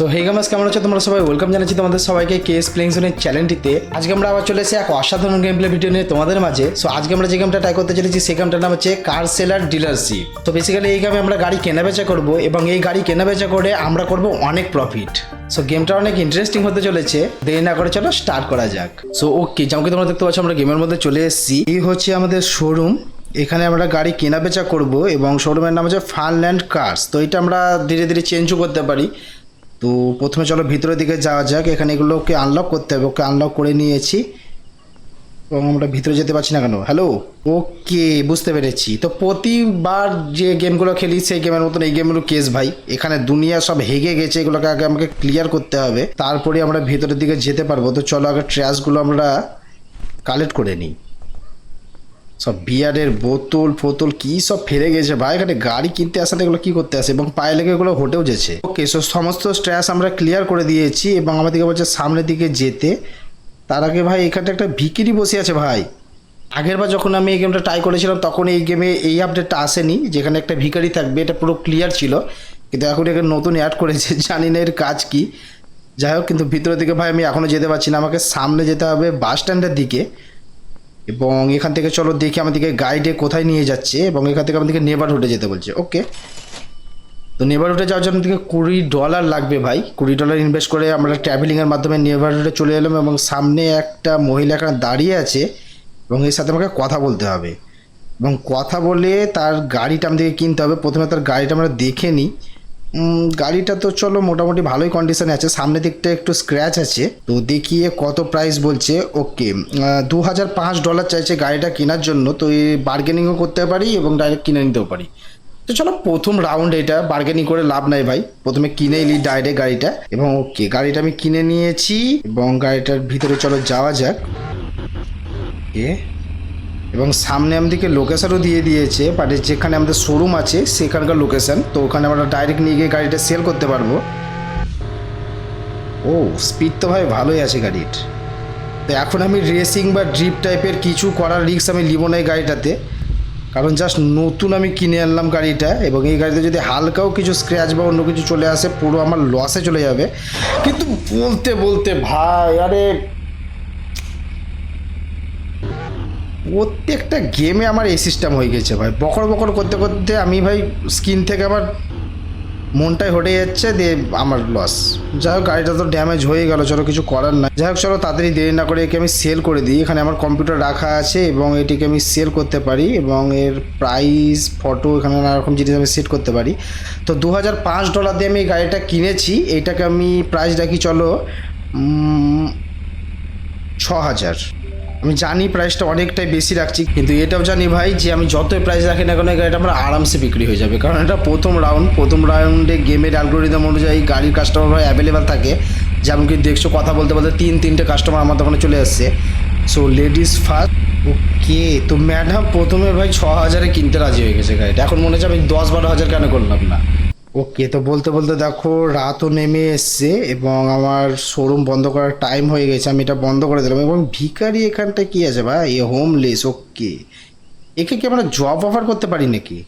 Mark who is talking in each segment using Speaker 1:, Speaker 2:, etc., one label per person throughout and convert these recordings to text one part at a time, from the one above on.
Speaker 1: তো হে গামাস কেমন আছো? তোমরা সবাই ওয়েলকাম জানাচ্ছি তোমাদের সবাইকে কেএস প্লেইং জোনের চ্যানেলটিতে আজকে আমরা আবার চলে এসে এক অসাধারণ গেম প্লে ভিডিও নিয়ে তোমাদের মাঝে। সো আজকে আমরা যে গেমটা ট্রাই করতে চলেছি, সেই গেমটার নাম হচ্ছে কার সেলার ডিলারশিপ তো বেসিক্যালি এই গেমে আমরা গাড়ি কেনা বেচা করব এবং এই গাড়ি কেনা বেচা করে আমরা করব অনেক প্রফিট সো গেমটা অনেক ইন্টারেস্টিং হতে চলেছে। দেরি না করে চলো স্টার্ট করা যাক। সো ওকে যেমন তোমরা দেখতে পাচ্ছ, আমরা গেমের মধ্যে চলে এসেছি। এই হচ্ছে আমাদের শোরুম এখানে আমরা গাড়ি কেনা বেচা করব এবং শোরুমের নাম হচ্ছে ফানল্যান্ড কার্স তো, এটা আমরা ধীরে ধীরে চেঞ্জও করতে পারি। তো প্রথমে চলো ভিতরের দিকে যাওয়া যাক। এখানে এগুলোকে আনলক করতে হবে। ওকে আনলক করে নিয়েছি। এবং আমরা ভিতরে যেতে পারছি না কেন? হ্যালো ওকে বুঝতে পেরেছি। তো প্রতিবার যে গেমগুলো খেলি, সেই গেমের মতন এই গেমগুলো কেস ভাই। এখানে দুনিয়া সব হেগে গেছে, এগুলোকে আগে আমাকে ক্লিয়ার করতে হবে। তারপরে আমরা ভিতরের দিকে যেতে পারব। তো চলো আগে ট্র্যাশগুলো আমরা কালেক্ট করে নিই। সব বিয়ারের বোতল ফোতল কি সব ফেলে গেছে। ভাই, এখানে গাড়ি কিনতে আসাতে এগুলো কি করতে আসে? এবং পায়ে লেগে এগুলো হোটেও যেছে। ওকে, সো সমস্ত স্ট্র্যাস আমরা ক্লিয়ার করে দিয়েছি এবং আমাদেরকে বলছে সামনের দিকে যেতে। তার আগে ভাই, এখানটা একটা ভিকিরি বসে আছে ভাই। আগের বার যখন আমি এই গেমটা ট্রাই করেছিলাম, তখন এই গেমে এই আপডেটটা আসেনি। যেখানে একটা ভিখারি থাকবে, এটা পুরো ক্লিয়ার ছিল। কিন্তু এখন এখানে নতুন অ্যাড করেছে, জানি না এর কাজ কি। যাই হোক, কিন্তু ভিতরের দিকে ভাই, আমি এখনও যেতে পারছি না। আমাকে সামনে যেতে হবে বাস স্ট্যান্ডের দিকে। এবং এখান থেকে চলো দেখি আমাদেরকে গাইডে কোথায় নিয়ে যাচ্ছে এবং এখান থেকে আমাদেরকে নেবারহুডে যেতে বলছে। ওকে তো নেবারহুডে যাওয়ার জন্য থেকে কুড়ি ডলার লাগবে ভাই। কুড়ি ডলার ইনভেস্ট করে আমরা ট্রাভেলিংয়ের মাধ্যমে নেবারহুডে চলে এলাম এবং সামনে একটা মহিলা এখানে দাঁড়িয়ে আছে এবং এর সাথে আমাকে কথা বলতে হবে। এবং কথা বলে তার গাড়িটা আমাদেরকে কিনতে হবে। প্রথমে তার গাড়িটা আমরা দেখে নিই। গাড়িটা তো চলো মোটামুটি ভালোই কন্ডিশনে আছে। সামনের দিকটা একটু স্ক্র্যাচ আছে। তো দেখিয়ে কত প্রাইস বলছে। ওকে দু হাজার পাঁচ ডলার চাইছে গাড়িটা কেনার জন্য। তো এই বার্গেনিংও করতে পারি এবং ডাইরেক্ট কিনে নিতেও পারি। তো চলো, প্রথম রাউন্ড এটা। বার্গেনিং করে লাভ নাই ভাই। প্রথমে কিনে এলি ডাইরেক্ট গাড়িটা। এবং ওকে গাড়িটা আমি কিনে নিয়েছি। এবং গাড়িটার ভিতরে চলো যাওয়া যাক। এ এবং সামনে আমাদেরকে লোকেশনও দিয়ে দিয়েছে বাট যেখানে আমাদের শোরুম আছে, সেখানকার লোকেশান তো ওখানে আমরা ডাইরেক্ট নিয়ে গিয়ে গাড়িটা সেল করতে পারব। ও স্পিড তো ভাই ভালোই আছে গাড়ির। তো এখন আমি রেসিং বা ড্রিপ টাইপের কিছু করার রিস্ক আমি নিব না এই গাড়িটাতে। কারণ জাস্ট নতুন আমি কিনে আনলাম গাড়িটা, এবং এই গাড়িতে যদি হালকাও কিছু স্ক্র্যাচ বা অন্য কিছু চলে আসে, পুরো আমার লসে চলে যাবে। কিন্তু বলতে বলতে ভাই, আরে প্রত্যেকটা গেমে আমার এই সিস্টেম হয়ে গেছে ভাই। বকর বকর করতে করতে আমি ভাই স্কিন থেকে আমার মনটাই হটে যাচ্ছে দিয়ে আমার লস যাই হোক, গাড়িটা তো ড্যামেজ হয়ে গেল, চলো কিছু করার নাই। যাই হোক, চলো তাড়াতাড়ি দেরি না করে একে আমি সেল করে দিই। এখানে আমার কম্পিউটার রাখা আছে এবং এটিকে আমি সেল করতে পারি এবং এর প্রাইস ফটো এখানে নানা রকম জিনিস আমি সেট করতে পারি। তো দু হাজার পাঁচ ডলার দিয়ে আমি এই গাড়িটা কিনেছি। এইটাকে আমি প্রাইস রাখি, চলো ছ হাজার আমি জানি প্রাইসটা অনেকটাই বেশি রাখছি, কিন্তু এটাও জানি ভাই যে আমি যতই প্রাইস রাখি না কেন গাড়িটা আমার আরামসে বিক্রি হয়ে যাবে। কারণ এটা প্রথম রাউন্ড প্রথম রাউন্ডে গেমের অ্যালগোরিদম অনুযায়ী গাড়ির কাস্টমার ভাই অ্যাভেলেবেল থাকে। যেমন কি দেখছ কথা বলতে বলতে তিন, তিনটে কাস্টমার আমার দোকানে চলে আসছে। সো লেডিস ফার্স্ট ওকে তো ম্যাডাম প্রথমে ভাই ছ হাজারে কিনতে রাজি হয়ে গেছে গাড়িটা এখন মনে হচ্ছে আমি দশ, বারো হাজার কেন করলাম না? ওকে, তো বলতে বলতে দেখো, রাতও নেমে এসছে এবং আমার শোরুম বন্ধ করার টাইম হয়ে গেছে। আমি এটা বন্ধ করে দিলাম এবং ভিখারি এখানটা কি আছে ভাই? এ হোমলেস ওকে। একে কি আমরা জব অফার করতে পারি নাকি?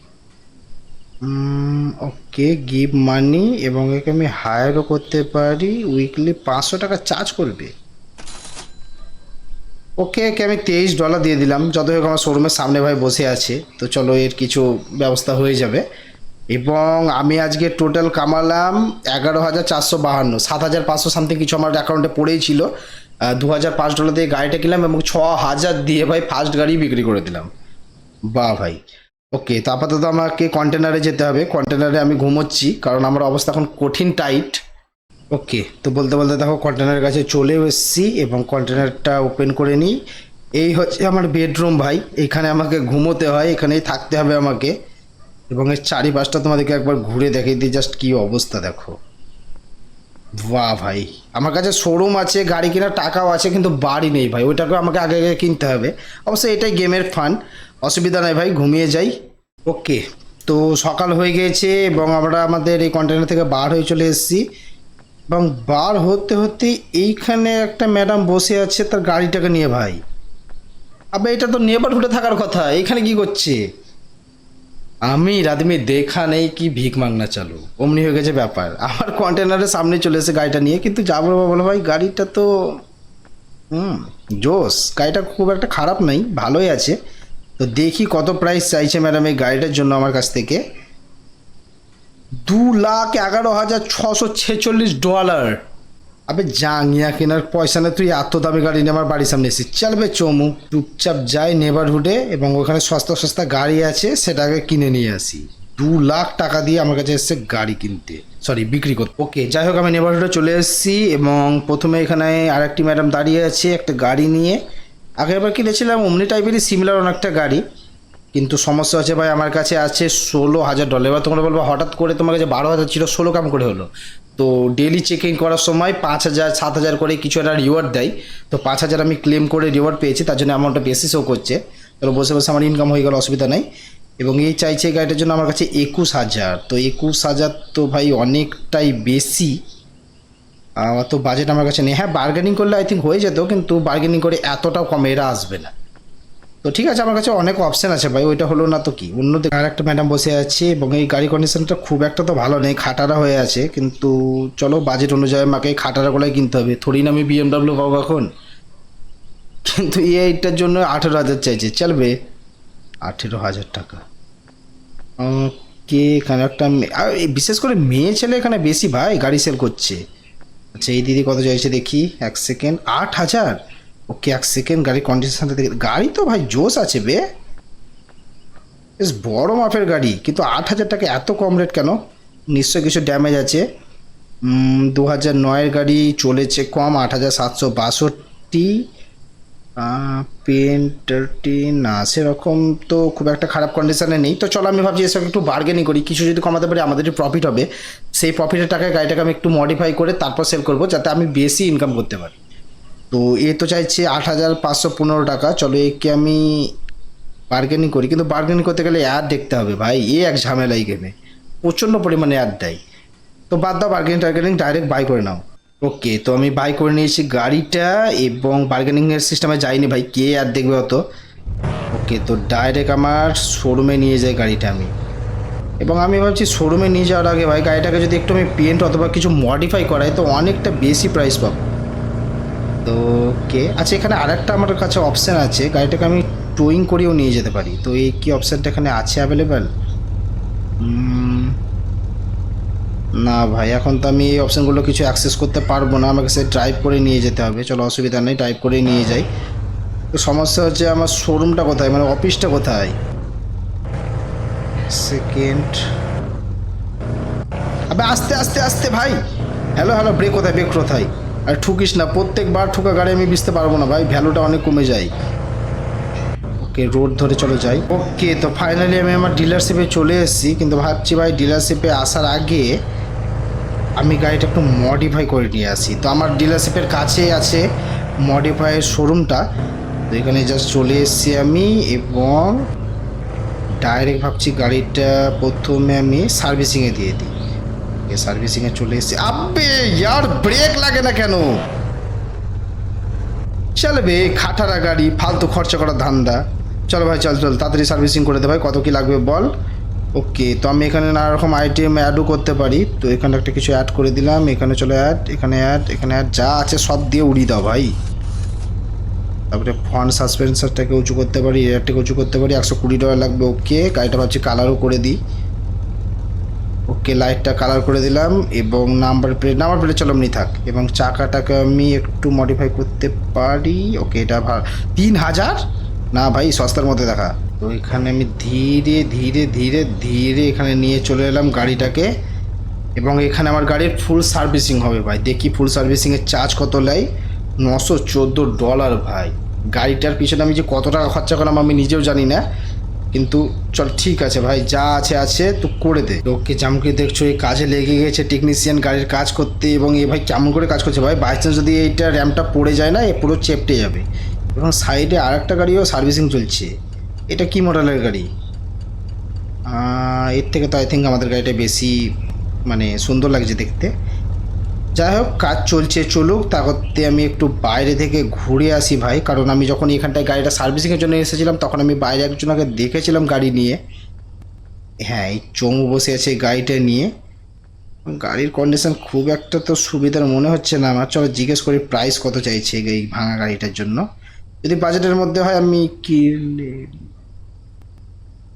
Speaker 1: ওকে গিভ মানি এবং একে আমি হায়ারও করতে পারি। উইকলি পাঁচশো টাকা চার্জ করবে। ওকে, একে আমি তেইশ ডলার দিয়ে দিলাম। যত হোক আমার শোরুমের সামনে ভাই বসে আছে। তো চলো, এর কিছু ব্যবস্থা হয়ে যাবে। এবং আমি আজকে টোটাল কামালাম এগারো হাজার চারশো বাহান্ন, সাত হাজার পাঁচশো সামথিং কিছু আমার অ্যাকাউন্টে পড়েই ছিল। দু হাজার পাঁচ ডলার দিয়ে গাড়িটা কিনলাম এবং ছ হাজার দিয়ে ভাই ফার্স্ট গাড়ি বিক্রি করে দিলাম। বাহ ভাই। ওকে তো আপাতত আমাকে কন্টেনারে যেতে হবে। কন্টেনারে আমি ঘুমোচ্ছি, কারণ আমার অবস্থা এখন কঠিন টাইট ওকে তো বলতে বলতে দেখো কন্টেনারের কাছে চলেও এসেছি এবং কন্টেনারটা ওপেন করে নিই। এই হচ্ছে আমার বেডরুম ভাই। এখানে আমাকে ঘুমোতে হয়, এখানেই থাকতে হবে আমাকে। এবং এর চারিপাশটা তোমাদেরকে একবার ঘুরে দেখিয়ে দিই জাস্ট কী অবস্থা দেখো। বাহ ভাই, আমার কাছে শোরুম আছে, গাড়ি কেনার টাকাও আছে, কিন্তু বাড়ি নেই ভাই, ওইটাকে আমাকে আগে আগে কিনতে হবে। অবশ্য এটাই গেমের ফান অসুবিধা নাই ভাই, ঘুমিয়ে যাই। ওকে তো সকাল হয়ে গিয়েছে এবং আমরা আমাদের এই কন্টেনার থেকে বার হয়ে চলে এসেছি। এবং বার হতে হতে এইখানে একটা ম্যাডাম বসে আছে, তার গাড়িটাকে নিয়ে ভাই। আবে, এটা তো নেবার হুটে থাকার কথা, এখানে কি করছে? আমি রাদমি দেখা নেই কি ভিক মাংনা চালু। অমনি হয়ে গেছে ব্যাপার। আমার কন্টেনারের সামনে চলে এসে গাড়িটা নিয়ে, কিন্তু যাব বলো ভাই, গাড়িটা তো, হুম জোস গাড়িটা খুব একটা খারাপ নেই, ভালোই আছে। তো দেখি কত প্রাইস চাইছে ম্যাডাম এই গাড়িটার জন্য আমার কাছ থেকে। দু লাখ এগারো হাজার ছশো ছেচল্লিশ ডলার আবে জাঙ্গিয়া কেনার পয়সা না তুই এত দামি গাড়ি নিয়ে আমার বাড়ির সামনে এসেছিস। চলবে চমু, চুপচাপ যাই নেবারহুডে এবং ওখানে সস্তা সস্তা গাড়ি আছে, সেটাকে কিনে নিয়ে আসি। দু লাখ টাকা দিয়ে আমার কাছে এসছে গাড়ি কিনতে। সরি বিক্রি করতে। ওকে যাই হোক, আমি নেবারহুডে চলে এসেছি এবং প্রথমে এখানে আরেকটি ম্যাডাম দাঁড়িয়ে আছে, একটা গাড়ি নিয়ে। আগেরবার কিনেছিলাম, অমনি টাইপেরই সিমিলার অনেকটা গাড়ি। কিন্তু সমস্যা হচ্ছে ভাই, আমার কাছে আছে ষোলো হাজার ডলার এবার তোমরা বলব, হঠাৎ করে তোমার কাছে বারো হাজার ছিল, ষোলো কাম করে হলো? তো ডেলি চেকিং করার সময় পাঁচ হাজার, সাত হাজার করে কিছু একটা রিওয়ার্ড দেয়। তো পাঁচ হাজার আমি ক্লেম করে রিওয়ার্ড পেয়েছি, তার জন্য অ্যামাউন্টটা বেশি শো করছে। তাহলে বসে বসে আমার ইনকাম হয়ে গেল, অসুবিধা নেই। এবং এই চাইছে গাড়িটার জন্য আমার কাছে একুশ হাজার। তো একুশ হাজার তো ভাই অনেকটাই বেশি। অত বাজেট আমার কাছে নেই। হ্যাঁ বার্গেনিং করলে আই থিঙ্ক হয়ে যেত, কিন্তু বার্গেনিং করে এতটাও কমে, এরা আসবে না। তো ঠিক আছে, আমার কাছে অনেক অপশান আছে ভাই, ওইটা হলো না তো কি? অন্য আর একটা ম্যাডাম বসে আছে এবং এই গাড়ি কন্ডিশনটা খুব একটা তো ভালো নেই, খাটারা হয়ে আছে, কিন্তু চলো বাজেট অনুযায়ী আমাকে খাটারাগুলোই কিনতে হবে। থোড়ি না আমি বিএমডাব্লিউ পাবো এখন, কিন্তু এইটার জন্য আঠেরো হাজার চাইছে, চলবে। আঠেরো হাজার টাকা। কে এখানে একটা বিশেষ করে মেয়ে ছেলে এখানে বেশি ভাই, গাড়ি সেল করছে। আচ্ছা এই দিদি কত চাইছে দেখি, এক সেকেন্ড আট হাজার? ওকে এক সেকেন্ড গাড়ির কন্ডিশনটা দেখে গাড়ি তো ভাই জোস আছে বে। বেশ বড় মাপের গাড়ি, কিন্তু আট হাজার টাকা এত কম রেট কেন? নিশ্চয়ই কিছু ড্যামেজ আছে। দু হাজার নয়ের গাড়ি চলেছে কম, আট হাজার সাতশো বাষট্টি। পেন্টারটি না, সেরকম তো খুব একটা খারাপ কন্ডিশনে নেই। তো চলো আমি ভাবছি এসব একটু বার্গেনিং করি। কিছু যদি কমাতে পারি আমাদের আমাদেরই প্রফিট হবে। সেই প্রফিটের টাকায় গাড়িটাকে আমি একটু মডিফাই করে তারপর সেল করব, যাতে আমি বেশি ইনকাম করতে পারি। তো এ তো চাইছে আট হাজার পাঁচশো পনেরো টাকা। চলো, একে আমি বার্গেনিং করি। কিন্তু বার্গেনিং করতে গেলে অ্যাড দেখতে হবে ভাই। এ এক ঝামেলা এই গেমে প্রচণ্ড পরিমাণে অ্যাড দেয়। তো বাদ দাও বার্গেনিং টার্গেনিং ডাইরেক্ট বাই করে নাও। ওকে তো আমি বাই করে নিয়েছি গাড়িটা এবং বার্গেনিংয়ের সিস্টেমে যাইনি ভাই। কে আর দেখবে অত? ওকে তো ডাইরেক্ট আমার শোরুমে নিয়ে যাই গাড়িটা আমি। এবং আমি ভাবছি শোরুমে নিয়ে যাওয়ার আগে ভাই, গাড়িটাকে যদি একটু আমি পেন্ট অথবা কিছু মডিফাই করাই, তো অনেকটা বেশি প্রাইস পাবো। তো কে? আচ্ছা এখানে আরেকটা আমার কাছে অপশান আছে। গাড়িটাকে আমি টোয়িং করেও নিয়ে যেতে পারি। তো এই কি অপশানটা এখানে আছে অ্যাভেলেবেল না ভাই, এখন তো আমি এই অপশানগুলো কিছু অ্যাক্সেস করতে পারব না। আমাকে সে ড্রাইভ করে নিয়ে যেতে হবে। চলো, অসুবিধা নেই ড্রাইভ করে নিয়ে যাই। তো সমস্যা হচ্ছে আমার শোরুমটা কোথায়? মানে অফিসটা কোথায়? সেকেন্ড আবে, আস্তে আস্তে আস্তে ভাই। হ্যালো হ্যালো ব্রেক কোথায়? ব্রেক কোথায়? আর ঠুকিস না, প্রত্যেকবার ঠুকা গাড়ি আমি বুঝতে পারব না ভাই, ভ্যালুটা অনেক কমে যায়। ওকে, রোড ধরে চলে যাই। ওকে, তো ফাইনালি আমি আমার ডিলারশিপে চলে এসেছি, কিন্তু ভাবছি ভাই ডিলারশিপে আসার আগে আমি গাড়িটা একটু মডিফাই করে নিয়ে আসি। তো আমার ডিলারশিপের কাছে আছে মডিফাইয়ের শোরুমটা তো এখানে জাস্ট চলে এসেছি আমি এবং ডাইরেক্ট ভাবছি গাড়িটা প্রথমে আমি সার্ভিসিংয়ে দিয়ে দিই। সার্ভিসিংয়ে চলে এসেছি আবে ইয়ার ব্রেক লাগে না কেন চলবে খাটারা গাড়ি ফালতু খরচা করার ধান্দা চলো ভাই চল চল তাড়াতাড়ি সার্ভিসিং করে দে ভাই কত কি লাগবে বল ওকে তো আমি এখানে নানা রকম আইটেম অ্যাডও করতে পারি। তো এখানে একটা কিছু অ্যাড করে দিলাম। এখানে চলো অ্যাড এখানে অ্যাড এখানে অ্যাড যা আছে সব দিয়ে উড়িয়ে দাও ভাই। তারপরে ফ্রন্ট সাসপেন্সারটাকে উঁচু করতে পারি এয়ারটাকে উঁচু করতে পারি। একশো কুড়ি ডলার লাগবে ওকে গাড়িটা ভাবছি কালারও করে দিই। ওকে লাইটটা কালার করে দিলাম এবং নাম্বার প্লেট নাম্বার প্লেট চলো এমনি থাক। এবং চাকাটাকে আমি একটু মডিফাই করতে পারি। ওকে, এটা ভালো তিন হাজার? না ভাই, সস্তার মধ্যে দেখা। তো এখানে আমি ধীরে ধীরে ধীরে ধীরে এখানে নিয়ে চলে এলাম গাড়িটাকে। এবং এখানে আমার গাড়ির ফুল সার্ভিসিং হবে ভাই। দেখি ফুল সার্ভিসিংয়ের চার্জ কত নেয়? নশো চোদ্দ ডলার ভাই। গাড়িটার পিছনে আমি যে কত টাকা খরচা করলাম আমি নিজেও জানি না। কিন্তু চল ঠিক আছে ভাই, যা আছে আছে তো করে দে। লোককে করে দেখছ, এই কাজে লেগে গেছে টেকনিশিয়ান গাড়ির কাজ করতে এবং এ ভাই কেমন করে কাজ করছে ভাই বাই চান্স যদি এইটা র্যামটা পড়ে যায় না, এ পুরো চেপটে যাবে। এবং সাইডে আর একটা গাড়িও সার্ভিসিং চলছে। এটা কি মডেলের গাড়ি? এর থেকে তো আই থিঙ্ক আমাদের গাড়িটা বেশি মানে সুন্দর লাগছে দেখতে। যাই হোক, কাজ চলছে, চলুক। তা করতে আমি একটু বাইরে থেকে ঘুরে আসি ভাই। কারণ আমি যখন এখানটায় গাড়িটা সার্ভিসিংয়ের জন্য এসেছিলাম, তখন আমি বাইরে একজনকে দেখেছিলাম গাড়ি নিয়ে। হ্যাঁ এই চমু বসে আছে গাড়িটা নিয়ে। গাড়ির কন্ডিশন খুব একটা তো সুবিধার মনে হচ্ছে না আমার। চলো জিজ্ঞেস করি প্রাইস কত চাইছে এই ভাঙা গাড়িটার জন্য। যদি বাজেটের মধ্যে হয়, আমি কিনলে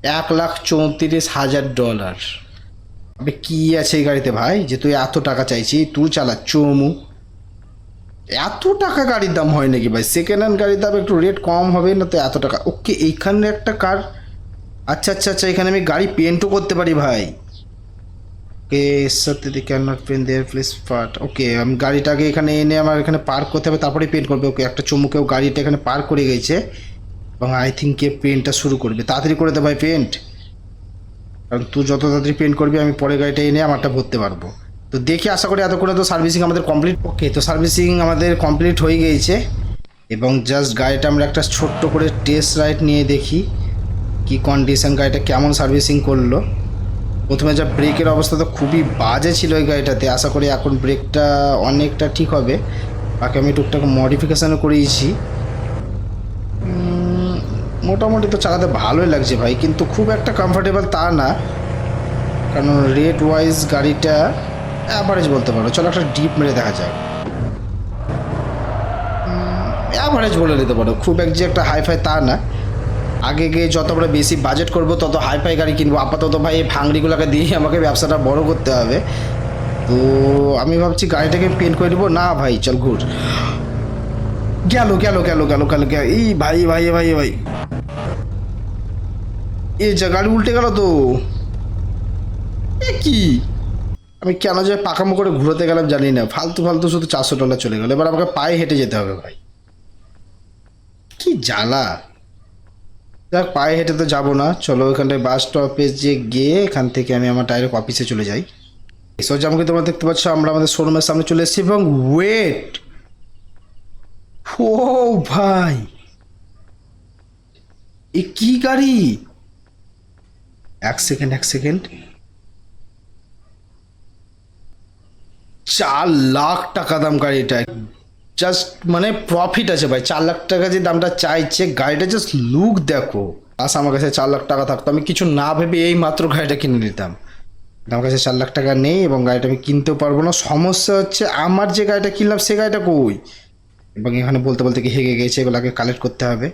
Speaker 1: এক লাখ চৌত্রিশ হাজার ডলার আবে কি আছে এই গাড়িতে ভাই? যে তুই এত টাকা চাইছি তুই চালা, চমু। এত টাকা গাড়ির দাম হয় নাকি ভাই? সেকেন্ড হ্যান্ড গাড়ির দাম একটু রেট কম হবে না তো এত টাকা? ওকে, এইখানে একটা কার? আচ্ছা আচ্ছা আচ্ছা এখানে আমি গাড়ি পেন্টও করতে পারি ভাই। ওকে সত্যি the can not pen there please part okay, আমি গাড়িটাকে এখানে এনে আমার এখানে পার্ক করতে হবে তারপরে পেন্ট করবে। ওকে, একটা চুমুকেও গাড়িটা এখানে পার্ক করে গেছে। এবং আই থিঙ্ক কে পেন্টটা শুরু করবে। তাড়াতাড়ি করে দে ভাই পেন্ট কারণ তুই যত তাড়াতাড়ি পেন্ট করবি, আমি পরে গাড়িটা এনে আমারটা ভরতে পারব। তো দেখি আশা করি এত করে তো সার্ভিসিং আমাদের কমপ্লিট ওকে তো সার্ভিসিং আমাদের কমপ্লিট হয়ে গিয়েছে। এবং জাস্ট গাড়িটা আমরা একটা ছোট্ট করে টেস্ট রাইড নিয়ে দেখি, কি কন্ডিশন গাড়িটা কেমন সার্ভিসিং করল। প্রথমে যা ব্রেকের অবস্থা তো খুবই বাজে ছিল ওই গাড়িটাতে। আশা করি এখন ব্রেকটা অনেকটা ঠিক হবে। বাকি আমি টুকটাক মডিফিকেশানও করিয়েছি। মোটামুটি তো চালাতে ভালোই লাগছে ভাই, কিন্তু খুব একটা কমফোর্টেবল তা না। কারণ রেট ওয়াইজ গাড়িটা অ্যাভারেজ বলতে পারো। চলো একটা ডিপ মেরে দেখা যাক। অ্যাভারেজ বলে নিতে পারো। খুব এক যে একটা হাইফাই তা না। আগে গিয়ে যত আমরা বেশি বাজেট করব, তত হাইফাই গাড়ি কিনবো। আপাতত ভাই এই ভাঙড়িগুলোকে দিয়ে আমাকে ব্যবসাটা বড় করতে হবে। তো আমি ভাবছি গাড়িটাকে পেন্ট করে দেবো না ভাই, চল ঘুর। গেল গেল গেল গেল গেল গেল। এই ভাই ভাই ভাই ভাই। এই যা গাড়ি উল্টে গেল তো। এ কি? আমি কেন যে পাকামো করে ঘুরোতে গেলাম জানি না। ফালতু ফালতু শুধু চারশো ডলার চলে গেল। এবার আমাকে পায়ে হেঁটে যেতে হবে ভাই। কি জ্বালা। যাক, পায়ে হেঁটে তো যাব না। চলো ওইখানটায় বাস স্টপে যে গিয়ে এখান থেকে আমি আমার ডাইরেক্ট অফিসে চলে যাই। সোজা আমাকে তোমরা দেখতে পাচ্ছ, আমরা আমাদের শোরুমের সামনে চলে এসেছি এবং ওয়েট ও ভাই! এ কি গাড়ি? এক সেকেন্ড এক সেকেন্ড। চার লাখ টাকা দাম গাড়িটা জাস্ট মানে প্রফিট আছে ভাই। চার লাখ টাকা যে দামটা চাইছে, গাড়িটা জাস্ট লুক দেখো। আস আমার কাছে চার লাখ টাকা থাকতো। আমি কিছু না ভেবে এই মাত্র গাড়িটা কিনে নিতাম। আমার কাছে চার লাখ টাকা নেই এবং গাড়িটা আমি কিনতেও পারব না। সমস্যা হচ্ছে আমার যে গাড়িটা কিনলাম, সে গাড়িটা কই? এবং এখানে বলতে বলতে কি হেগে গেছে, এগুলোকে কালেক্ট করতে হবে।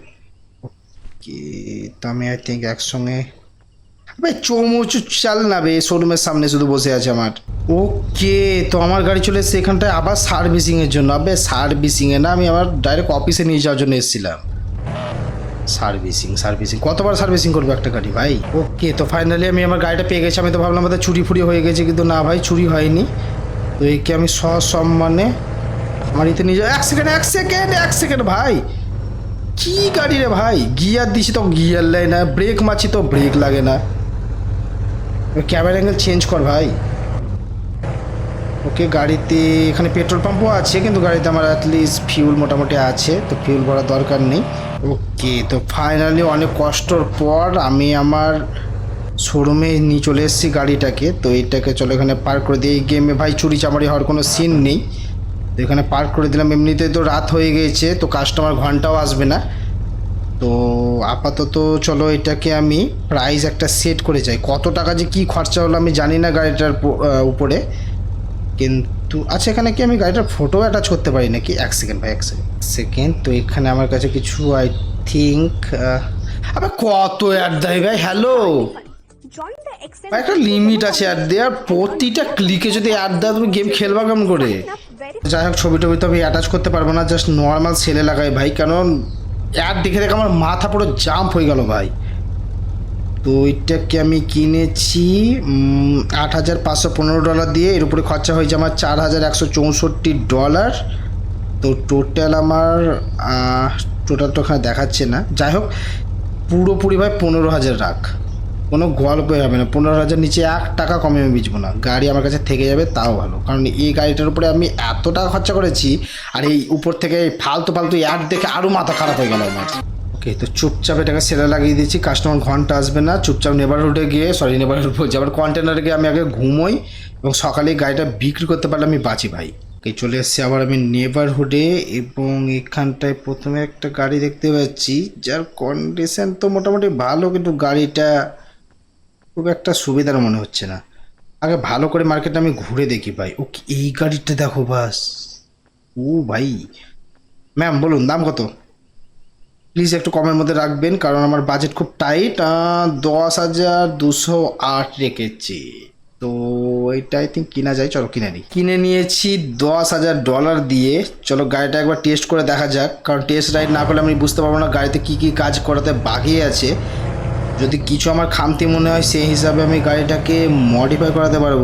Speaker 1: ওকে তো আমি আই থিঙ্ক একসঙ্গে ভাই চৌমুচু চাল না বে, শোরুমের সামনে শুধু বসে আছে আমার। ওকে, তো আমার গাড়ি চলে এসেছে এখানটায় আবার সার্ভিসিংয়ের জন্য। আবে সার্ভিসিংয়ে না, আমি আমার ডাইরেক্ট অফিসে নিয়ে যাওয়ার জন্য এসেছিলাম। Servicing servicing. কতবার সার্ভিসিং করব একটা গাড়ি, ভাই? ওকে, তো ফাইনালি আমি আমার গাড়িটা পেয়ে গেছি। আমি তো ভাবলাম আমাদের চুরি ফুরি হয়ে গেছে, কিন্তু না ভাই, চুরি হয়নি। তো একে আমি সসম্মানে আমার ইতে নিয়ে এক সেকেন্ড এক সেকেন্ড এক সেকেন্ড, ভাই। কি গাড়ি রে ভাই? গিয়ার দিছি তো গিয়ার লাগে না ব্রেক মারছি তো ব্রেক লাগে না। ক্যামেরা অ্যাঙ্গেল চেঞ্জ কর ভাই। ওকে গাড়িতে এখানে পেট্রোল পাম্পও আছে, কিন্তু গাড়িতে আমার অ্যাটলিস্ট ফিউল মোটামুটি আছে, তো ফিউল ভরার দরকার নেই। ওকে তো ফাইনালি অনেক কষ্টর পর আমি আমার শোরুমে নিয়ে চলে এসেছি গাড়িটাকে, তো এইটাকে চলো এখানে পার্ক করে দিই। এই গেমে ভাই চুরি চামারি হওয়ার কোনো সিন নেই। তো এখানে পার্ক করে দিলাম, এমনিতে তো রাত হয়ে গিয়েছে তো কাস্টমার ঘন্টাও আসবে না। তো আপাতত চলো এটাকে আমি প্রাইস একটা সেট করে যাই। কত টাকা যে কি খরচা হলো আমি জানি না গাড়িটার উপরে। কিন্তু আচ্ছা এখানে কি আমি গাড়িটার ফটো অ্যাটাচ করতে পারি নাকি? এক সেকেন্ড ভাই, এক সেকেন্ড সেকেন্ড তো এখানে আমার কাছে কিছু আই থিঙ্ক আবার কত অ্যাড দেয় ভাই? হ্যালো একটা লিমিট আছে অ্যাড দেওয়ার। প্রতিটা ক্লিকে যদি অ্যাড দেওয়া, তুমি গেম খেলবা কেমন করে? যাই হোক ছবি টবি তো আমি অ্যাটাচ করতে পারব না। জাস্ট নর্মাল সেলে লাগাই ভাই। কারণ অ্যাড দেখে দেখে আমার মাথা পুরো জাম্প হয়ে গেল ভাই। তো এটাকে আমি কিনেছি আট হাজার পাঁচশো পনেরো ডলার দিয়ে। এর উপরে খরচা হয়েছে আমার চার হাজার একশো চৌষট্টি ডলার তো টোটাল আমার টোটাল তো ওখানে দেখাচ্ছে না। যাই হোক, পুরোপুরি ভাই পনেরো হাজার রাখ। কোনো গল্পই হবে না। পনেরো হাজার নিচে এক টাকা কমে আমি বিচবো না। গাড়ি আমার কাছে থেকে যাবে, তাও ভালো। কারণ এই গাড়িটার উপরে আমি এত টাকা খরচা করেছি, আর এই উপর থেকে ফালতু ফালতু অ্যাড দেখে আরও মাথা খারাপ হয়ে গেল আমার। ওকে, তো চুপচাপ এটাকে সেলে লাগিয়ে দিয়েছি কাস্টমার ঘণ্টা আসবে না। চুপচাপ নেবারহুডে গিয়ে সরি নেবারহুড বলছি, আবার কন্টেনারে গিয়ে আমি আগে ঘুমোই এবং সকালে গাড়িটা বিক্রি করতে পারলে আমি বাঁচি ভাই। ওকে, চলে এসেছি আবার আমি নেবারহুডে এবং এখানটায় প্রথমে একটা গাড়ি দেখতে পাচ্ছি, যার কন্ডিশন তো মোটামুটি ভালো, কিন্তু গাড়িটা খুব একটা সুবিধার মনে হচ্ছে না। আগে ভালো করে মার্কেটে আমি ঘুরে দেখি ভাই। ও এই গাড়িটা দেখো বাস। ও ভাই। ম্যাম বলুন, দাম কত? প্লিজ একটু কমের মধ্যে রাখবেন, কারণ আমার বাজেট খুব টাইট দশ হাজার দুশো আট রেখেছি। তো এটা আই থিঙ্ক কিনা যায়, চলো কিনে নিই। কিনে নিয়েছি দশ হাজার ডলার দিয়ে। চলো গাড়িটা একবার টেস্ট করে দেখা যাক, কারণ টেস্ট রাইড না করলে আমি বুঝতে পারব না গাড়িতে কী কী কাজ করাতে বাকি আছে। যদি কিছু আমার খামতি মনে হয়, সেই হিসাবে আমি গাড়িটাকে মডিফাই করাতে পারব।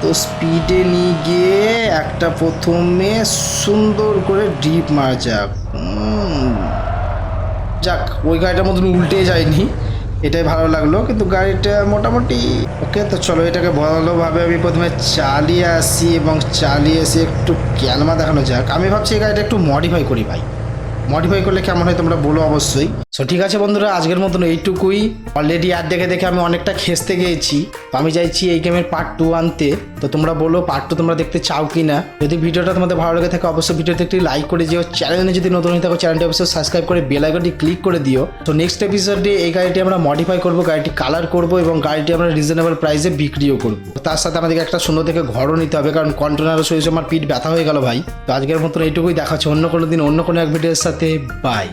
Speaker 1: তো স্পিডে নিয়ে গিয়ে একটা প্রথমে সুন্দর করে ডিপ মারা যাক। যাক, ওই গাড়িটার মতন উল্টে যায়নি। এটাই ভালো লাগল, কিন্তু গাড়িটা মোটামুটি ওকে তো চলো এটাকে ভালোভাবে আমি প্রথমে চালিয়ে আসি এবং চালিয়ে এসে একটু ক্যালমা দেখানো যাক। আমি ভাবছি এই গাড়িটা একটু মডিফাই করি ভাই। মডিফাই করলে কেমন হয় তোমরা বলো অবশ্যই। সো ঠিক আছে বন্ধুরা, আজকের মতন এইটুকুই। অলরেডি আর দেখে দেখে আমি অনেকটা খেসতে গিয়েছি। তো আমি চাইছি এই গেমের পার্ট টু আনতে। তো তোমরা বলো পার্ট টু তোমরা দেখতে চাও কি না যদি ভিডিওটা তোমাদের ভালো লেগে থাকে, অবশ্যই ভিডিওতে একটি লাইক করে দিও। চ্যানেলে যদি নতুন হয়ে থাকো চ্যানেলটি অবশ্যই সাবস্ক্রাইব করে বেল আইকনটি ক্লিক করে দিও। তো নেক্সট এপিসোডে এই গাড়িটি আমরা মডিফাই করব, গাড়িটি কালার করব এবং গাড়িটি আমরা রিজনেবল প্রাইসে বিক্রিও করব। তার সাথে আমাদেরকে একটা সুন্দর থেকে ঘরও নিতে হবে, কারণ কন্টেনারও সহিত আমার পিঠ ব্যথা হয়ে গেল ভাই। তো আজকের মতন এইটুকুই, দেখা হচ্ছে অন্য কোনো দিন, অন্য কোনো এক ভিডিওর সাথে বাই